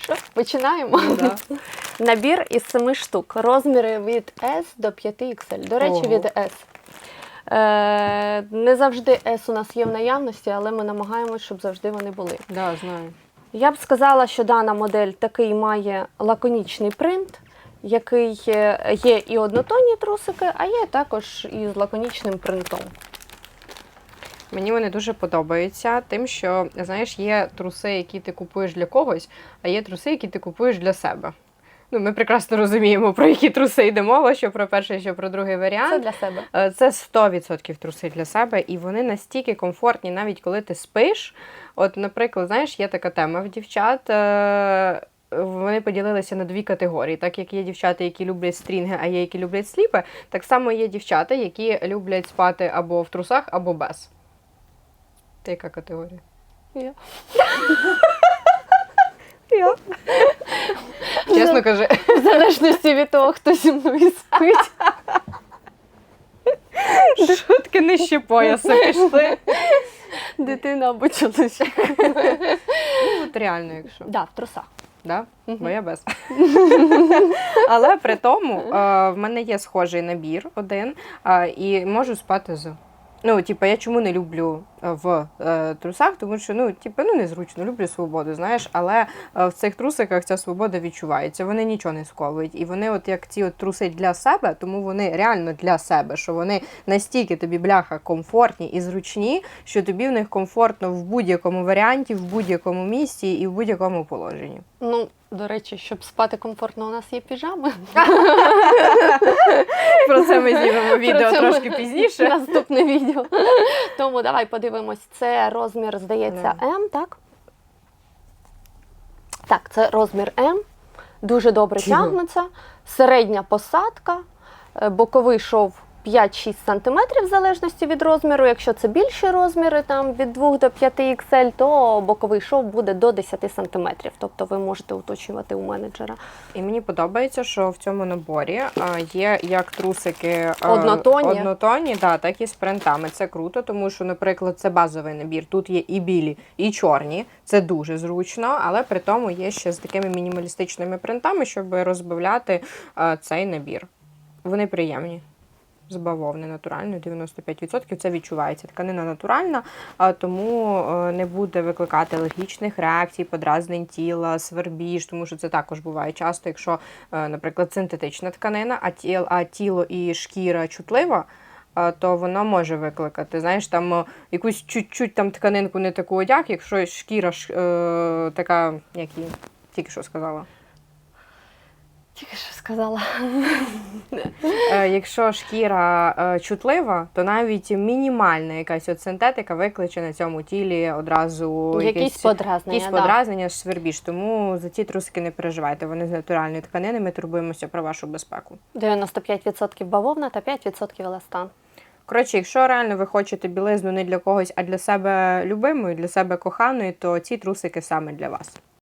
Що, починаємо? Ну, да. Набір із семи штук. Розміри від S до 5XL. До речі, Ого. від S. Е, не завжди S у нас є в наявності, але ми намагаємося, щоб завжди вони були. Да, знаю. Я б сказала, що дана модель такий має лаконічний принт, який е, є і однотонні трусики, а є також і з лаконічним принтом. Мені вони дуже подобаються, тим, що знаєш, є труси, які ти купуєш для когось, а є труси, які ти купуєш для себе. Ну, ми прекрасно розуміємо, про які труси йде мова, що про перший, що про другий варіант. Це для себе. Е, Це 100% труси для себе, і вони настільки комфортні, навіть коли ти спиш. От, наприклад, знаєш, є така тема в дівчат. е, Вони поділилися на дві категорії. Так як є дівчата, які люблять стрінги, а є які люблять сліпи, так само є дівчата, які люблять спати або в трусах, або без. Ти яка категорія? Я. Чесно кажи. В залежності від того, хто зі мною спить. Шутки нижче пояса пішли. Дитина або чоловік. Ну, от реально, якщо. Да, в трусах. Да? Бо я без. Але при тому е, в мене є схожий набір один, е, і можу спати з. Ну, типу, я чому не люблю е, в е, трусах, тому що ну, типу, ну незручно, люблю свободу, знаєш, але е, в цих трусиках ця свобода відчувається. Вони нічого не сковують. І вони, от як ці от труси для себе, тому вони реально для себе, що вони настільки тобі бляха комфортні і зручні, що тобі в них комфортно в будь-якому варіанті, в будь-якому місці і в будь-якому положенні. Ну, до речі, щоб спати комфортно, у нас є піжами. Це ми знімемо відео це трошки ми- пізніше. Наступне відео. Тому давай подивимось. Це розмір, здається, М, так? Так, це розмір М. Дуже добре тягнеться. Середня посадка, е, боковий шов 5-6 см в залежності від розміру. Якщо це більші розміри, там від 2 до 5 XL, то боковий шов буде до 10 см. Тобто ви можете уточнювати у менеджера. І мені подобається, що в цьому наборі є як трусики а, Однотонні. однотонні да, так і з принтами. Це круто, тому що, наприклад, це базовий набір. Тут є і білі, і чорні. Це дуже зручно, але при тому є ще з такими мінімалістичними принтами, щоб розбавляти цей набір. Вони приємні. З бавовни натуральної 95%. Це відчувається. Тканина натуральна, тому е, не буде викликати алергічних реакцій, подразнень тіла, свербіж, тому що це також буває часто, якщо, е, наприклад, синтетична тканина, а тіло, а тіло і шкіра чутлива. е, То воно може викликати, знаєш, там якусь чуть-чуть там тканинку не таку одяг, якщо шкіра е, така, як її тільки що сказала. Тільки що сказала. Е, якщо шкіра е, чутлива, то навіть мінімальна якась от синтетика викличе на цьому тілі одразу Якісь подразнення. якісь да. подразнення, свербіж. Тому за ці трусики не переживайте. Вони з натуральної тканини. Ми турбуємося про вашу безпеку. 95% бавовна та 5% еластан. Коротше, якщо реально ви хочете білизну не для когось, а для себе любимої, для себе коханої, то ці трусики саме для вас.